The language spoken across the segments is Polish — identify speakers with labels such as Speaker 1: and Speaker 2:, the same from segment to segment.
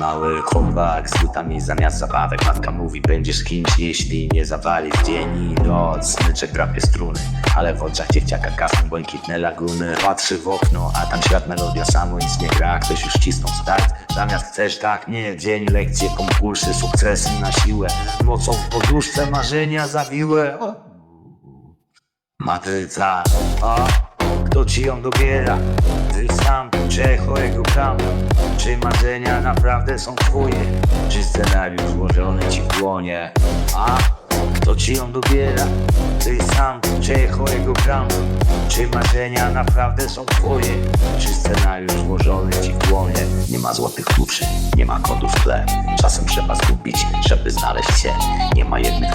Speaker 1: Mały chłopak z butami zamiast zabawek. Matka mówi będziesz kimś jeśli nie zawalisz Dzień i noc, smyczek drapie struny Ale w oczach dzieciaka kasną błękitne laguny. Patrzy w okno, a tam świat melodia samo nic nie gra. Ktoś już cisnął start, zamiast chcesz tak Nie, dzień, lekcje, konkursy, sukcesy na siłę. Nocą w poduszce marzenia zawiłe. O. Matryca, a kto ci ją dobiera? Ty sam, czy echo jego bram? Czy marzenia naprawdę są twoje? Czy scenariusz złożony ci w dłonie? A kto ci ją dobiera? Ty sam, czy echo jego bram? Czy marzenia naprawdę są twoje? Czy scenariusz złożony ci w dłonie? Nie ma złotych kluczy, nie ma kodów w tle Czasem trzeba zgubić, żeby znaleźć się Nie ma jednych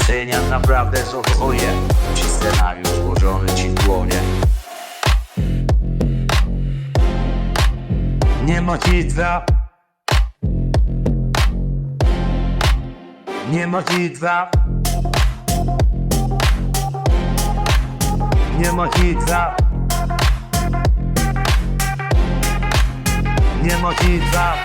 Speaker 1: Ocenia naprawdę zachowuje Ci scenariusz złożony ci w dłonie. Nie ma cidwa Nie ma cidwa Nie ma cidwa Nie ma cidwa